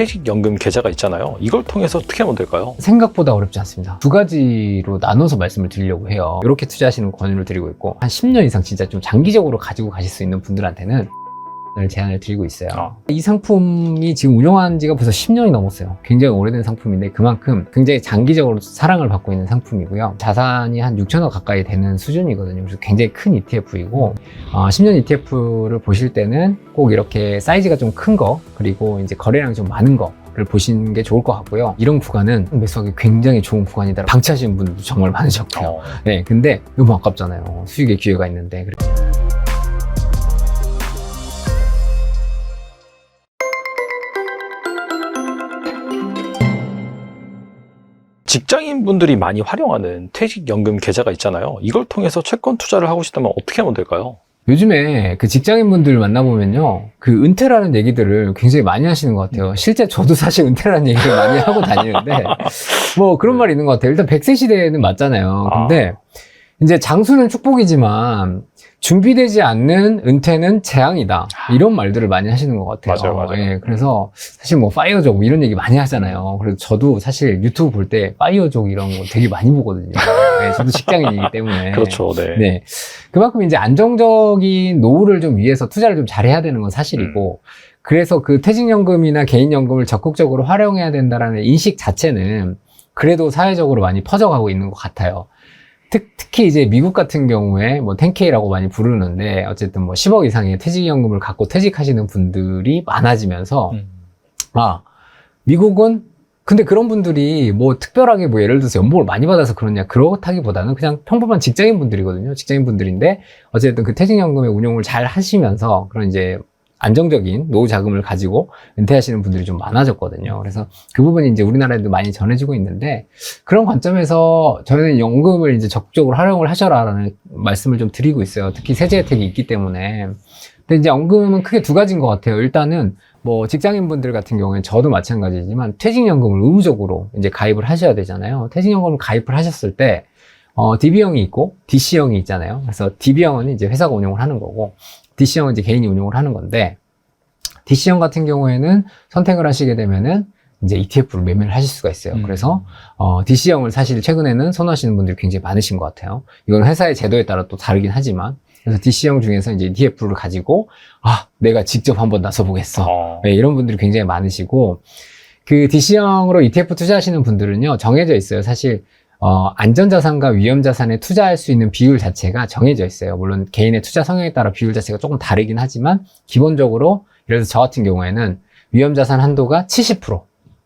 퇴직연금 계좌가 있잖아요. 이걸 통해서 어떻게 하면 될까요? 생각보다 어렵지 않습니다. 두 가지로 나눠서 말씀을 드리려고 해요. 이렇게 투자하시는 권유를 드리고 있고 한 10년 이상 진짜 좀 장기적으로 가지고 가실 수 있는 분들한테는 제안을 드리고 있어요. 아. 이 상품이 지금 운영한 지가 벌써 10년이 넘었어요. 굉장히 오래된 상품인데 그만큼 굉장히 장기적으로 사랑을 받고 있는 상품이고요. 자산이 한 6천억 가까이 되는 수준이거든요. 그래서 굉장히 큰 ETF이고 어, 10년 ETF를 보실 때는 꼭 이렇게 사이즈가 좀 큰 거 그리고 이제 거래량이 좀 많은 거. 를 보시는 게 좋을 것 같고요. 이런 구간은 매수하기 굉장히 좋은 구간이다. 방치하시는 분들도 정말 많으셨고요. 어, 네, 근데 너무 아깝잖아요. 수익의 기회가 있는데. 직장인 분들이 많이 활용하는 퇴직연금 계좌가 있잖아요. 이걸 통해서 채권 투자를 하고 싶다면 어떻게 하면 될까요? 요즘에 그 직장인분들 만나보면요. 그 은퇴라는 얘기들을 굉장히 많이 하시는 것 같아요. 실제 저도 사실 은퇴라는 얘기를 많이 하고 다니는데, 뭐 그런 말이 있는 것 같아요. 일단 100세 시대에는 맞잖아요. 근데 이제 장수는 축복이지만, 준비되지 않는 은퇴는 재앙이다. 이런 말들을 많이 하시는 것 같아요. 맞아요, 맞아요. 예, 그래서 사실 뭐 파이어족 뭐 이런 얘기 많이 하잖아요. 그래서 저도 사실 유튜브 볼 때 파이어족 이런 거 되게 많이 보거든요. 예, 저도 직장인이기 때문에. 그렇죠. 네. 네. 그만큼 이제 안정적인 노후를 좀 위해서 투자를 좀 잘해야 되는 건 사실이고, 그래서 그 퇴직연금이나 개인연금을 적극적으로 활용해야 된다라는 인식 자체는 그래도 사회적으로 많이 퍼져가고 있는 것 같아요. 특, 특히 이제 미국 같은 경우에 뭐 10K라고 많이 부르는데 어쨌든 뭐 10억 이상의 퇴직연금을 갖고 퇴직하시는 분들이 많아지면서 음. 아, 미국은 근데 그런 분들이 뭐 특별하게 뭐 예를 들어서 연봉을 많이 받아서 그러냐 그렇다기보다는 그냥 평범한 직장인 분들이거든요. 직장인 분들인데 어쨌든 그 퇴직연금의 운용을 잘 하시면서 그런 이제 안정적인 노후 자금을 가지고 은퇴하시는 분들이 좀 많아졌거든요. 그래서 그 부분이 이제 우리나라에도 많이 전해지고 있는데 그런 관점에서 저희는 연금을 이제 적극적으로 활용을 하셔라라는 말씀을 좀 드리고 있어요. 특히 세제 혜택이 있기 때문에. 근데 이제 연금은 크게 두 가지인 것 같아요. 일단은 뭐 직장인분들 같은 경우에 저도 마찬가지지만 퇴직연금을 의무적으로 이제 가입을 하셔야 되잖아요. 퇴직연금을 가입을 하셨을 때 어, DB형이 있고 DC형이 있잖아요. 그래서 DB형은 이제 회사가 운영을 하는 거고 DC형은 이제 개인이 운영을 하는 건데 DC형 같은 경우에는 선택을 하시게 되면은 이제 ETF를 매매를 하실 수가 있어요. 음. 그래서 어, DC형을 사실 최근에는 선호하시는 분들이 굉장히 많으신 것 같아요. 이건 회사의 제도에 따라 또 다르긴 하지만 그래서 DC형 중에서 이제 ETF를 가지고 아 내가 직접 한번 나서 보겠어. 어, 네, 이런 분들이 굉장히 많으시고 그 DC형으로 ETF 투자하시는 분들은요 정해져 있어요. 사실 어, 안전자산과 위험자산에 투자할 수 있는 비율 자체가 정해져 있어요. 물론 개인의 투자 성향에 따라 비율 자체가 조금 다르긴 하지만 기본적으로 예를 들어서 저 같은 경우에는 위험자산 한도가 70%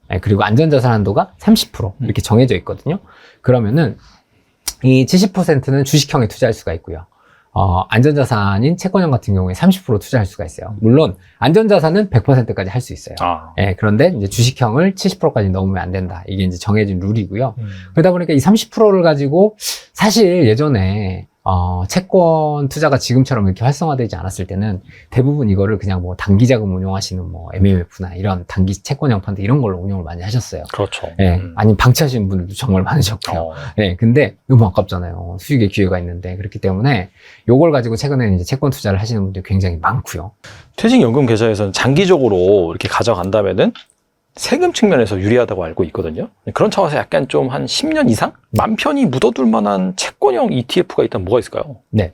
네, 그리고 안전자산 한도가 30% 이렇게 정해져 있거든요. 그러면은 이 70%는 주식형에 투자할 수가 있고요. 어, 안전자산인 채권형 같은 경우에 30% 투자할 수가 있어요. 물론 안전자산은 100%까지 할 수 있어요. 아, 예, 그런데 이제 주식형을 70%까지 넣으면 안 된다. 이게 이제 정해진 룰이고요. 음. 그러다 보니까 이 30%를 가지고 사실 예전에 어, 채권 투자가 지금처럼 이렇게 활성화되지 않았을 때는 대부분 이거를 그냥 뭐 단기 자금 운용하시는 뭐 MMF나 이런 단기 채권형 펀드 이런 걸로 운용을 많이 하셨어요. 그렇죠. 예, 음. 아니면 방치하시는 분들도 정말 많으셨고요. 어, 네, 근데 너무 아깝잖아요. 수익의 기회가 있는데 그렇기 때문에 요걸 가지고 최근에는 이제 채권 투자를 하시는 분들이 굉장히 많고요. 퇴직연금 계좌에서는 장기적으로 이렇게 가져간다면은 세금 측면에서 유리하다고 알고 있거든요. 그런 차원에서 약간 좀 한 10년 이상 맘 편히 묻어둘 만한 채권형 ETF가 있다면 뭐가 있을까요? 네.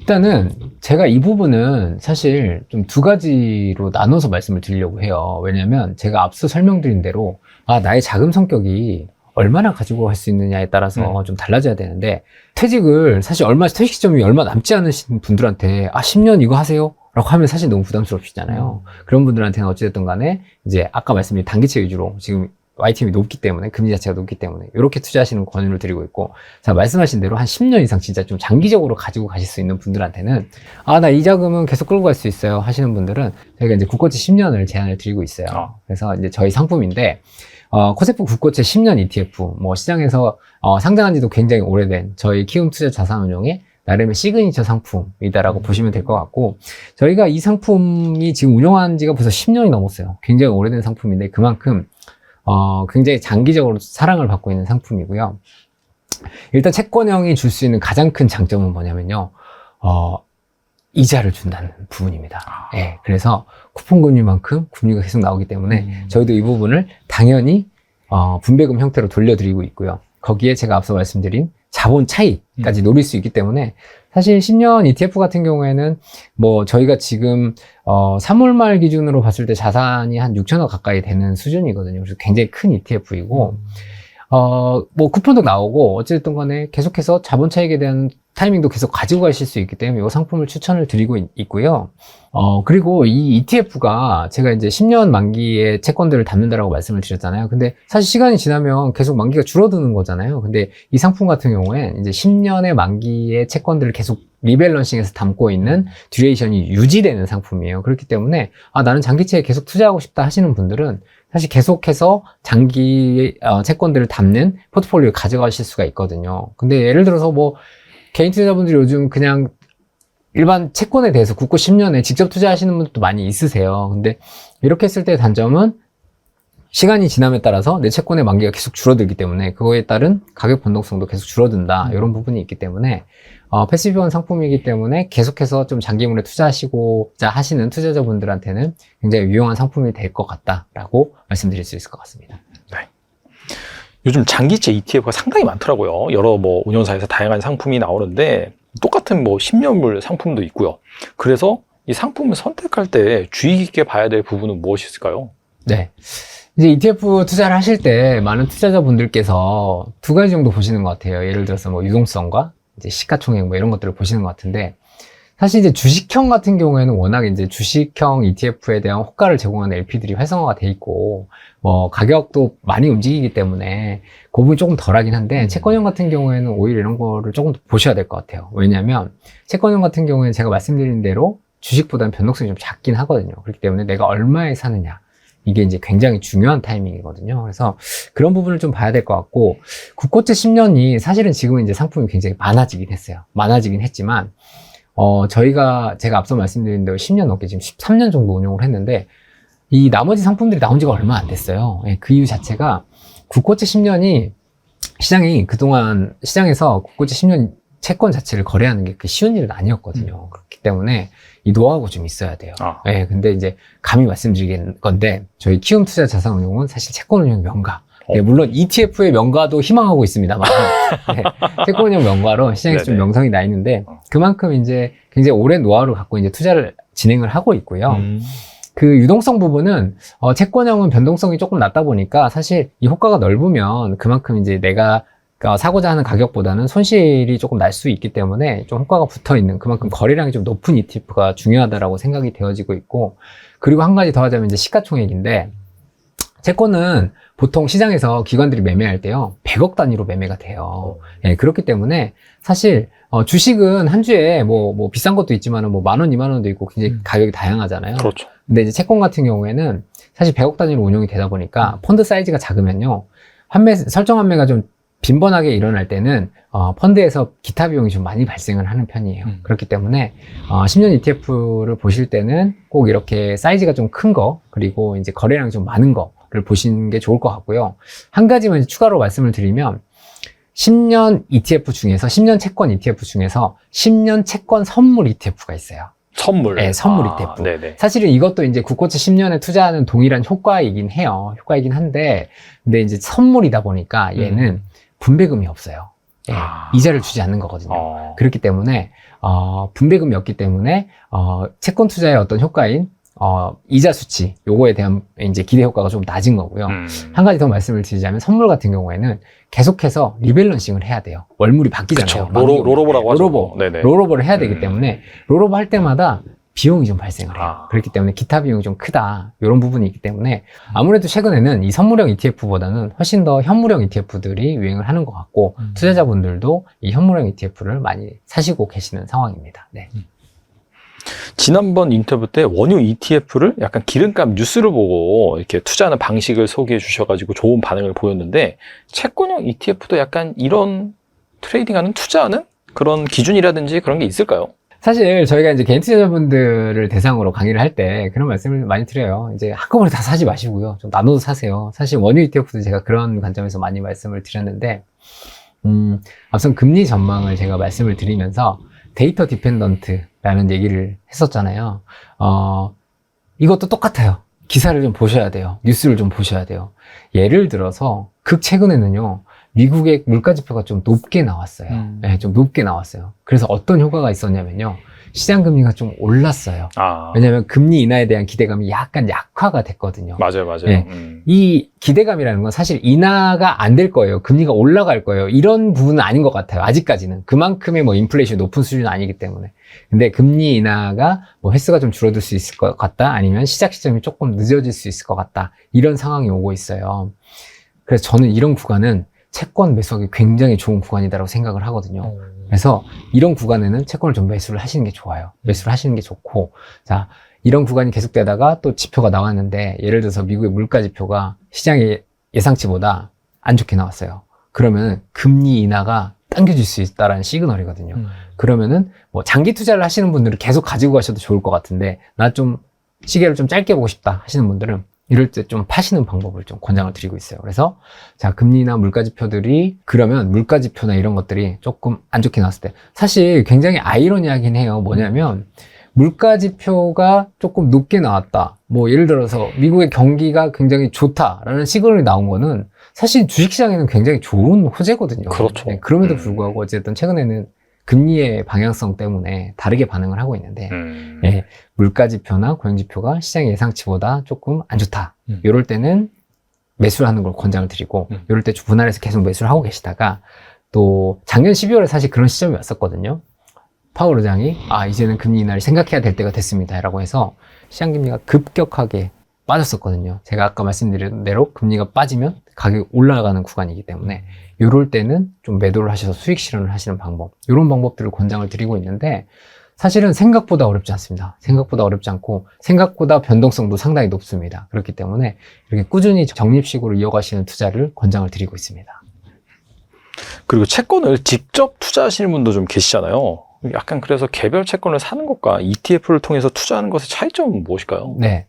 일단은 제가 이 부분은 사실 좀 두 가지로 나눠서 말씀을 드리려고 해요. 왜냐면 제가 앞서 설명드린 대로 아, 나의 자금 성격이 얼마나 가지고 갈 수 있느냐에 따라서 좀 달라져야 되는데 퇴직을 사실 얼마 퇴직 시점이 얼마 남지 않으신 분들한테 아 10년 이거 하세요 라고 하면 사실 너무 부담스럽시잖아요 그런 분들한테는 어찌됐든 간에 이제 아까 말씀드린 단기채 위주로 지금 YTM이 높기 때문에 금리 자체가 높기 때문에 이렇게 투자하시는 권유를 드리고 있고 자 말씀하신 대로 한 10년 이상 진짜 좀 장기적으로 가지고 가실 수 있는 분들한테는 아 나 이 자금은 계속 끌고 갈 수 있어요 하시는 분들은 저희가 이제 국고채 10년을 제안을 드리고 있어요 아. 그래서 이제 저희 상품인데 어, 코세프 국고채 10년 ETF, 뭐 시장에서 어, 상장한 지도 굉장히 오래된 저희 키움 투자 자산운용의 나름의 시그니처 상품이다라고 음. 보시면 될 것 같고 저희가 이 상품이 지금 운영한 지가 벌써 10년이 넘었어요. 굉장히 오래된 상품인데 그만큼 어, 굉장히 장기적으로 사랑을 받고 있는 상품이고요. 일단 채권형이 줄 수 있는 가장 큰 장점은 뭐냐면요. 어, 이자를 준다는 부분입니다. 아. 예, 그래서 쿠폰 금리만큼 금리가 계속 나오기 때문에 음. 저희도 이 부분을 당연히 어, 분배금 형태로 돌려드리고 있고요. 거기에 제가 앞서 말씀드린 자본 차이까지 노릴 수 있기 때문에 사실 10년 ETF 같은 경우에는 뭐 저희가 지금 어 3월 말 기준으로 봤을 때 자산이 한 6천억 가까이 되는 수준이거든요. 그래서 굉장히 큰 ETF이고 어, 뭐 쿠폰도 나오고 어쨌든 간에 계속해서 자본 차익에 대한 타이밍도 계속 가지고 가실 수 있기 때문에 이 상품을 추천을 드리고 있, 고요 어, 그리고 이 ETF가 제가 이제 10년 만기의 채권들을 담는다라고 말씀을 드렸잖아요. 근데 사실 시간이 지나면 계속 만기가 줄어드는 거잖아요. 근데 이 상품 같은 경우에 이제 10년의 만기의 채권들을 계속 리밸런싱해서 담고 있는 듀레이션이 유지되는 상품이에요. 그렇기 때문에 아, 나는 장기채에 계속 투자하고 싶다 하시는 분들은 사실 계속해서 장기 어, 채권들을 담는 포트폴리오를 가져가실 수가 있거든요. 근데 예를 들어서 뭐 개인 투자자분들이 요즘 그냥 일반 채권에 대해서 굳고 10년에 직접 투자하시는 분들도 많이 있으세요. 근데 이렇게 했을 때 단점은 시간이 지남에 따라서 내 채권의 만기가 계속 줄어들기 때문에 그거에 따른 가격 변동성도 계속 줄어든다. 이런 부분이 있기 때문에 어, 패시브한 상품이기 때문에 계속해서 좀 장기물에 투자하시고자 하시는 투자자분들한테는 굉장히 유용한 상품이 될 것 같다라고 말씀드릴 수 있을 것 같습니다. 요즘 장기채 ETF가 상당히 많더라고요. 여러 뭐 운용사에서 다양한 상품이 나오는데 똑같은 뭐 10년물 상품도 있고요. 그래서 이 상품을 선택할 때 주의 깊게 봐야 될 부분은 무엇이 있을까요? 네. 이제 ETF 투자를 하실 때 많은 투자자분들께서 두 가지 정도 보시는 것 같아요. 예를 들어서 뭐 유동성과 이제 시가총액 뭐 이런 것들을 보시는 것 같은데 사실 이제 주식형 같은 경우에는 워낙 이제 주식형 ETF에 대한 호가를 제공하는 LP들이 활성화가 돼 있고 뭐 가격도 많이 움직이기 때문에 그 부분이 조금 덜하긴 한데 채권형 같은 경우에는 오히려 이런 거를 조금 더 보셔야 될 것 같아요. 왜냐하면 채권형 같은 경우에는 제가 말씀드린 대로 주식보다는 변동성이 좀 작긴 하거든요. 그렇기 때문에 내가 얼마에 사느냐 이게 이제 굉장히 중요한 타이밍이거든요. 그래서 그런 부분을 좀 봐야 될 것 같고, 국고채 10년이 사실은 지금은 이제 상품이 굉장히 많아지긴 했어요. 많아지긴 했지만, 어, 저희가 제가 앞서 말씀드린 대로 10년 넘게 지금 13년 정도 운영을 했는데, 이 나머지 상품들이 나온 지가 얼마 안 됐어요. 예, 그 이유 자체가 국고채 10년이 시장이 그동안 시장에서 국고채 10년 채권 자체를 거래하는 게 쉬운 일은 아니었거든요. 그렇기 때문에 이 노하우가 좀 있어야 돼요. 아. 예, 근데 이제 감히 말씀드리는 건데 저희 키움 투자 자산 운용은 사실 채권 운용 명가. 네, 어. 물론 ETF의 명가도 희망하고 있습니다만 네, 채권 운용 명가로 시장에서 좀 네네. 명성이 나 있는데 어. 그만큼 이제 굉장히 오랜 노하우를 갖고 이제 투자를 진행을 하고 있고요. 음. 그 유동성 부분은 어, 채권형은 변동성이 조금 낮다 보니까 사실 이 효과가 넓으면 그만큼 이제 내가 어, 사고자 하는 가격보다는 손실이 조금 날 수 있기 때문에 좀 효과가 붙어 있는 그만큼 거래량이 좀 높은 ETF가 중요하다라고 생각이 되어지고 있고 그리고 한 가지 더 하자면 이제 시가총액인데 채권은 보통 시장에서 기관들이 매매할 때요 100억 단위로 매매가 돼요. 예, 그렇기 때문에 사실 어, 주식은 한 주에 뭐, 뭐 비싼 것도 있지만은 뭐만 원, 이만 원도 있고 굉장히 음. 가격이 다양하잖아요. 그렇죠. 근데 이제 채권 같은 경우에는 사실 100억 단위로 운용이 되다 보니까 펀드 사이즈가 작으면요. 판매, 설정 판매가 좀 빈번하게 일어날 때는 어, 펀드에서 기타 비용이 좀 많이 발생을 하는 편이에요. 음. 그렇기 때문에 어, 10년 ETF를 보실 때는 꼭 이렇게 사이즈가 좀 큰 거, 그리고 이제 거래량이 좀 많은 거를 보시는 게 좋을 것 같고요. 한 가지만 추가로 말씀을 드리면 10년 ETF 중에서 10년 채권 ETF 중에서 10년 채권 선물 ETF가 있어요. 선물. 네, 선물 아, ETF. 네네. 사실은 이것도 이제 국고채 10년에 투자하는 동일한 효과이긴 해요. 효과이긴 한데, 근데 이제 선물이다 보니까 얘는 분배금이 없어요. 예, 아. 이자를 주지 않는 거거든요. 어. 그렇기 때문에, 어, 분배금이 없기 때문에, 어, 채권 투자의 어떤 효과인, 어, 이자 수치, 요거에 대한 이제 기대 효과가 좀 낮은 거고요. 음. 한 가지 더 말씀을 드리자면 선물 같은 경우에는 계속해서 리밸런싱을 해야 돼요. 월물이 바뀌잖아요. 로로, 로로버라고 하죠. 로로버. 네네. 롤오버를 해야 되기 음. 때문에 롤오버 할 때마다 비용이 좀 발생을 해요. 아. 그렇기 때문에 기타 비용이 좀 크다. 이런 부분이 있기 때문에 아무래도 최근에는 이 선물형 ETF보다는 훨씬 더 현물형 ETF들이 유행을 하는 것 같고 음. 투자자분들도 이 현물형 ETF를 많이 사시고 계시는 상황입니다. 네. 지난번 인터뷰 때 원유 ETF를 약간 기름값 뉴스를 보고 이렇게 투자하는 방식을 소개해 주셔가지고 좋은 반응을 보였는데 채권형 ETF도 약간 이런 트레이딩하는 투자하는 그런 기준이라든지 그런 게 있을까요? 사실 저희가 이제 개인 투자자분들을 대상으로 강의를 할 때 그런 말씀을 많이 드려요. 이제 한꺼번에 다 사지 마시고요. 좀 나눠서 사세요. 사실 원유 ETF도 제가 그런 관점에서 많이 말씀을 드렸는데, 음, 앞선 금리 전망을 제가 말씀을 드리면서 데이터 디펜던트라는 얘기를 했었잖아요. 어, 이것도 똑같아요. 기사를 좀 보셔야 돼요. 뉴스를 좀 보셔야 돼요. 예를 들어서 극 최근에는요. 미국의 물가 지표가 좀 높게 나왔어요. 음. 네, 좀 높게 나왔어요. 그래서 어떤 효과가 있었냐면요. 시장 금리가 좀 올랐어요. 아, 왜냐하면 금리 인하에 대한 기대감이 약간 약화가 됐거든요. 맞아요, 맞아요. 네. 음. 이 기대감이라는 건 사실 인하가 안 될 거예요. 금리가 올라갈 거예요. 이런 부분은 아닌 것 같아요. 아직까지는. 그만큼의 뭐 인플레이션이 높은 수준은 아니기 때문에. 근데 금리 인하가 뭐 횟수가 좀 줄어들 수 있을 것 같다. 아니면 시작 시점이 조금 늦어질 수 있을 것 같다. 이런 상황이 오고 있어요. 그래서 저는 이런 구간은 채권 매수하기 굉장히 좋은 구간이다라고 생각을 하거든요. 그래서 이런 구간에는 채권을 좀 매수를 하시는 게 좋아요. 매수를 하시는 게 좋고, 자, 이런 구간이 계속되다가 또 지표가 나왔는데, 예를 들어서 미국의 물가 지표가 시장의 예상치보다 안 좋게 나왔어요. 그러면 금리 인하가 당겨질 수 있다라는 시그널이거든요. 음. 그러면은 뭐 장기 투자를 하시는 분들은 계속 가지고 가셔도 좋을 것 같은데, 나 좀 시계를 좀 짧게 보고 싶다 하시는 분들은 이럴 때 좀 파시는 방법을 좀 권장을 드리고 있어요. 그래서 자 금리나 물가 지표들이 그러면 물가 지표나 이런 것들이 조금 안 좋게 나왔을 때 사실 굉장히 아이러니하긴 해요. 뭐냐면 물가 지표가 조금 높게 나왔다. 뭐 예를 들어서 미국의 경기가 굉장히 좋다라는 시그널이 나온 거는 사실 주식시장에는 굉장히 좋은 호재거든요. 그렇죠. 네, 그럼에도 음. 불구하고 어쨌든 최근에는 금리의 방향성 때문에 다르게 반응을 하고 있는데 음. 예, 물가 지표나 고용 지표가 시장 예상치보다 조금 안 좋다. 음. 이럴 때는 매수를 하는 걸 권장을 드리고, 음. 이럴 때 분할해서 계속 매수를 하고 계시다가, 또 작년 12월에 사실 그런 시점이 왔었거든요. 파월 의장이 아 이제는 금리 인하를 생각해야 될 때가 됐습니다라고 해서 시장 금리가 급격하게 빠졌었거든요. 제가 아까 말씀드린 대로 금리가 빠지면 가격이 올라가는 구간이기 때문에 이럴 때는 좀 매도를 하셔서 수익 실현을 하시는 방법 이런 방법들을 권장을 드리고 있는데 사실은 생각보다 어렵지 않습니다. 생각보다 어렵지 않고 생각보다 변동성도 상당히 높습니다. 그렇기 때문에 이렇게 꾸준히 적립식으로 이어가시는 투자를 권장을 드리고 있습니다. 그리고 채권을 직접 투자하시는 분도 좀 계시잖아요. 약간 그래서 개별 채권을 사는 것과 ETF를 통해서 투자하는 것의 차이점은 무엇일까요? 네.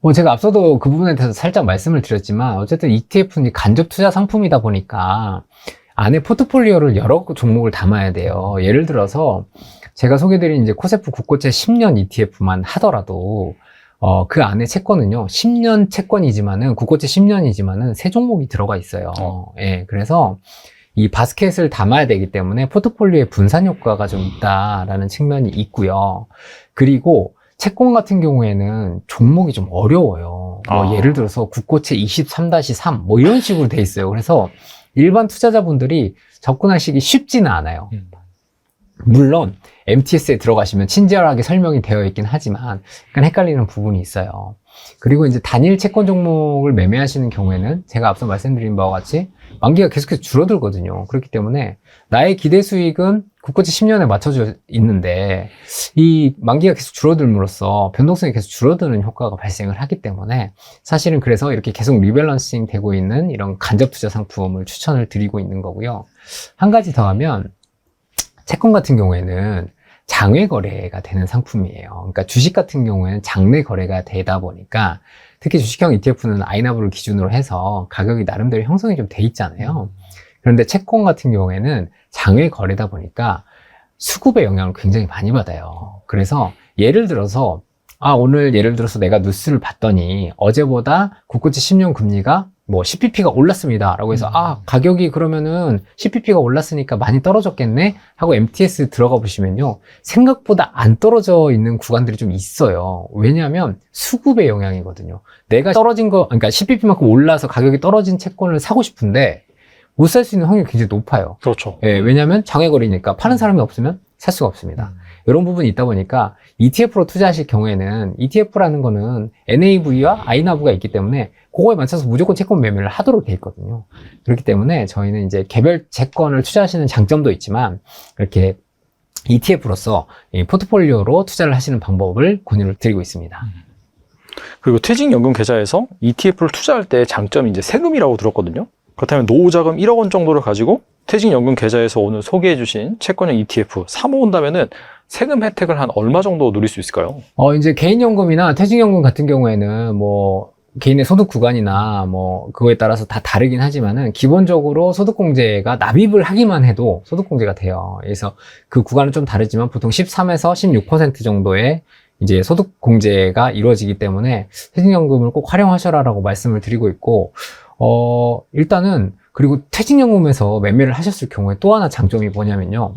뭐 제가 앞서도 그 부분에 대해서 살짝 말씀을 드렸지만 어쨌든 ETF는 간접 투자 상품이다 보니까 안에 포트폴리오를 여러 종목을 담아야 돼요. 예를 들어서 제가 소개드린 이제 코세프 국고채 10년 ETF만 하더라도 어, 그 안에 채권은요, 10년 채권이지만은, 국고채 10년이지만은, 세 종목이 들어가 있어요. 어. 예, 그래서 이 바스켓을 담아야 되기 때문에 포트폴리오에 분산 효과가 좀 있다라는 측면이 있고요. 그리고 채권 같은 경우에는 종목이 좀 어려워요. 뭐 아. 예를 들어서 국고채 23-3 뭐 이런 식으로 돼 있어요. 그래서 일반 투자자분들이 접근하시기 쉽지는 않아요. 음. 물론 MTS에 들어가시면 친절하게 설명이 되어 있긴 하지만 약간 헷갈리는 부분이 있어요. 그리고 이제 단일 채권 종목을 매매하시는 경우에는 제가 앞서 말씀드린 바와 같이 만기가 계속해서 줄어들거든요. 그렇기 때문에 나의 기대 수익은 국고채 10년에 맞춰져 있는데 이 만기가 계속 줄어들므로써 변동성이 계속 줄어드는 효과가 발생을 하기 때문에 사실은 그래서 이렇게 계속 리밸런싱 되고 있는 이런 간접 투자 상품을 추천을 드리고 있는 거고요. 한 가지 더 하면 채권 같은 경우에는 장외 거래가 되는 상품이에요. 그러니까 주식 같은 경우에는 장내 거래가 되다 보니까 특히 주식형 ETF는 아이나브를 기준으로 해서 가격이 나름대로 형성이 좀 돼 있잖아요. 그런데 채권 같은 경우에는 장외 거래다 보니까 수급의 영향을 굉장히 많이 받아요. 그래서 예를 들어서 아 오늘 예를 들어서 내가 뉴스를 봤더니 어제보다 국고채 10년 금리가 뭐 10pp가 올랐습니다. 라고 해서 음. 아 가격이 그러면은 10pp가 올랐으니까 많이 떨어졌겠네 하고 MTS 들어가 보시면요 생각보다 안 떨어져 있는 구간들이 좀 있어요. 왜냐하면 수급의 영향이거든요. 내가 떨어진 거 그러니까 10pp만큼 올라서 가격이 떨어진 채권을 사고 싶은데 못 살 수 있는 확률이 굉장히 높아요. 그렇죠. 예, 왜냐하면 장외거리니까 파는 사람이 없으면 살 수가 없습니다. 이런 부분이 있다 보니까 ETF로 투자하실 경우에는 ETF라는 거는 NAV와 INAV가 있기 때문에 그거에 맞춰서 무조건 채권 매매를 하도록 돼 있거든요. 그렇기 때문에 저희는 이제 개별 채권을 투자하시는 장점도 있지만 이렇게 ETF로서 포트폴리오로 투자를 하시는 방법을 권유를 드리고 있습니다. 그리고 퇴직연금 계좌에서 ETF를 투자할 때 장점이 이제 세금이라고 들었거든요. 그렇다면 노후 자금 1억 원 정도를 가지고 퇴직연금 계좌에서 오늘 소개해 주신 채권형 ETF 사모은다면은 세금 혜택을 한 얼마 정도 누릴 수 있을까요? 어, 이제 개인연금이나 퇴직연금 같은 경우에는 뭐 개인의 소득 구간이나 뭐 그거에 따라서 다 다르긴 하지만은 기본적으로 소득공제가 납입을 하기만 해도 소득공제가 돼요. 그래서 그 구간은 좀 다르지만 보통 13에서 16% 정도의 이제 소득공제가 이루어지기 때문에 퇴직연금을 꼭 활용하셔라라고 말씀을 드리고 있고 어 일단은 그리고 퇴직연금에서 매매를 하셨을 경우에 또 하나 장점이 뭐냐면요.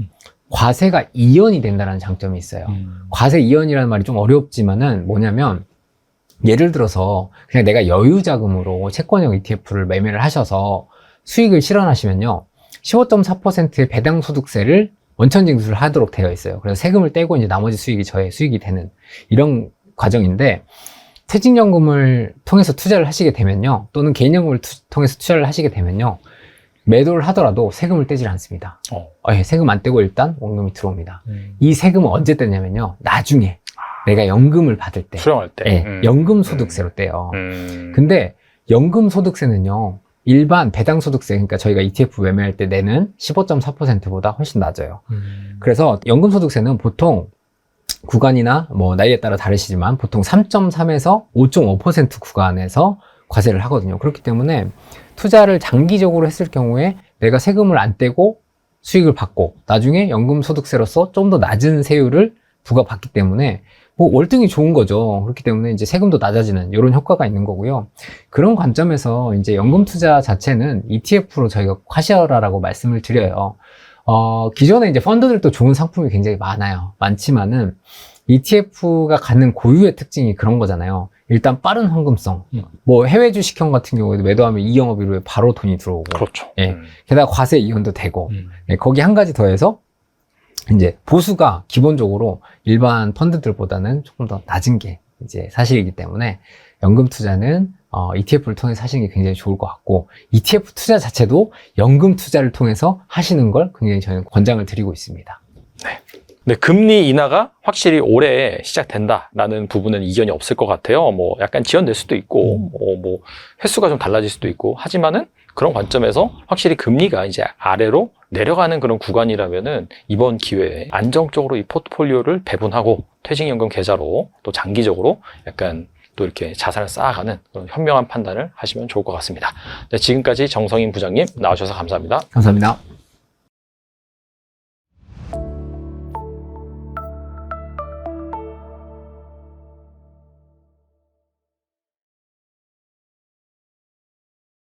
과세가 이연이 된다는 장점이 있어요. 과세 이연이라는 말이 좀 어렵지만은 뭐냐면 예를 들어서 그냥 내가 여유 자금으로 채권형 ETF를 매매를 하셔서 수익을 실현하시면요. 15.4%의 배당 소득세를 원천 징수를 하도록 되어 있어요. 그래서 세금을 떼고 이제 나머지 수익이 저의 수익이 되는 이런 과정인데 퇴직연금을 통해서 투자를 하시게 되면요. 또는 개인연금을 투- 통해서 투자를 하시게 되면요. 매도를 하더라도 세금을 떼질 않습니다. 어. 어, 예, 세금 안 떼고 일단 원금이 들어옵니다. 이 세금은 언제 떼냐면요. 나중에 내가 연금을 받을 때, 수령할 때. 예, 음. 연금 소득세로 떼요. 음. 근데 연금 소득세는요. 일반 배당 소득세, 그러니까 저희가 ETF 매매할 때 내는 15.4%보다 훨씬 낮아요. 음. 그래서 연금 소득세는 보통 구간이나 뭐 나이에 따라 다르시지만 보통 3.3에서 5.5% 구간에서 과세를 하거든요. 그렇기 때문에 투자를 장기적으로 했을 경우에 내가 세금을 안 떼고 수익을 받고 나중에 연금 소득세로서 좀 더 낮은 세율을 부과받기 때문에 뭐 월등히 좋은 거죠. 그렇기 때문에 이제 세금도 낮아지는 이런 효과가 있는 거고요. 그런 관점에서 이제 연금 투자 자체는 ETF로 저희가 꼭 하셔라라고 말씀을 드려요. 어, 기존에 이제 펀드들도 좋은 상품이 굉장히 많아요. 많지만은 ETF가 갖는 고유의 특징이 그런 거잖아요. 일단 빠른 환금성. 음. 뭐 해외 주식형 같은 경우에도 매도하면 이 영업이루에 바로 돈이 들어오고. 그렇죠. 예. 음. 게다가 과세 이혼도 되고. 음. 네, 거기 한 가지 더해서 이제 보수가 기본적으로 일반 펀드들보다는 조금 더 낮은 게 이제 사실이기 때문에 연금 투자는 어, ETF를 통해서 하시는 게 굉장히 좋을 것 같고 ETF 투자 자체도 연금 투자를 통해서 하시는 걸 굉장히 저는 권장을 드리고 있습니다. 네, 금리 인하가 확실히 올해 시작된다라는 부분은 이견이 없을 것 같아요. 뭐 약간 지연될 수도 있고, 어, 뭐 횟수가 좀 달라질 수도 있고, 하지만은 그런 관점에서 확실히 금리가 이제 아래로 내려가는 그런 구간이라면은 이번 기회에 안정적으로 이 포트폴리오를 배분하고 퇴직연금 계좌로 또 장기적으로 약간 또 이렇게 자산을 쌓아가는 그런 현명한 판단을 하시면 좋을 것 같습니다. 네, 지금까지 정성인 부장님 나와주셔서 감사합니다. 감사합니다.